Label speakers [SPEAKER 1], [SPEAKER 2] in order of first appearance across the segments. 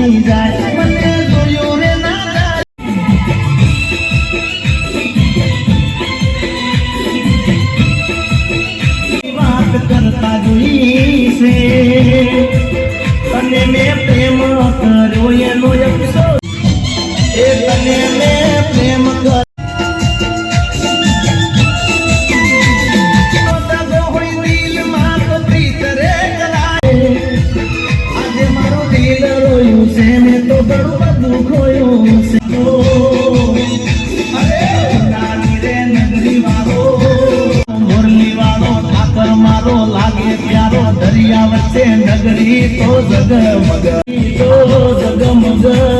[SPEAKER 1] નાસી વાત કરતા જોઈ છે. અને મેં પ્રેમ કર્યો એનો વચ્ચે નગરી તો જગમગ તો જગમગ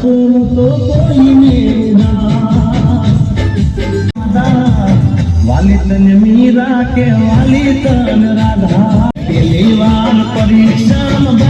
[SPEAKER 1] तुम तो कोई मेरा वालितन मीरा के वालितन राधा परीक्षा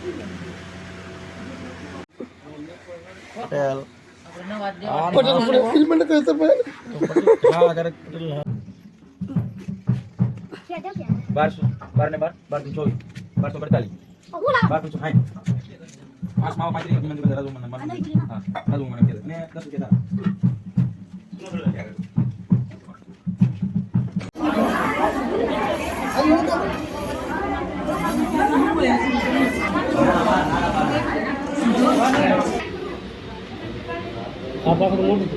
[SPEAKER 2] पटेल
[SPEAKER 3] पटेल पुणे
[SPEAKER 4] फ़िल्म में कैसे पटेल
[SPEAKER 3] हाँ अगर पटेल हाँ बार सु बार ने बार बार तीन चौबीस बार सौ पैंतालीस बार तीन सौ हाँ पाँच माह पाँच दिन में राजू मन मन हाँ राजू मन के मैं दस के था Thank you.
[SPEAKER 2] આ પાકું મોટું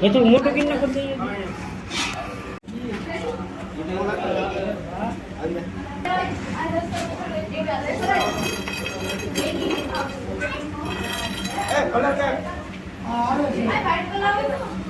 [SPEAKER 2] એ તો મોટું કેમ ના કરી દઈએ? કલર કેમ આ આવે છે.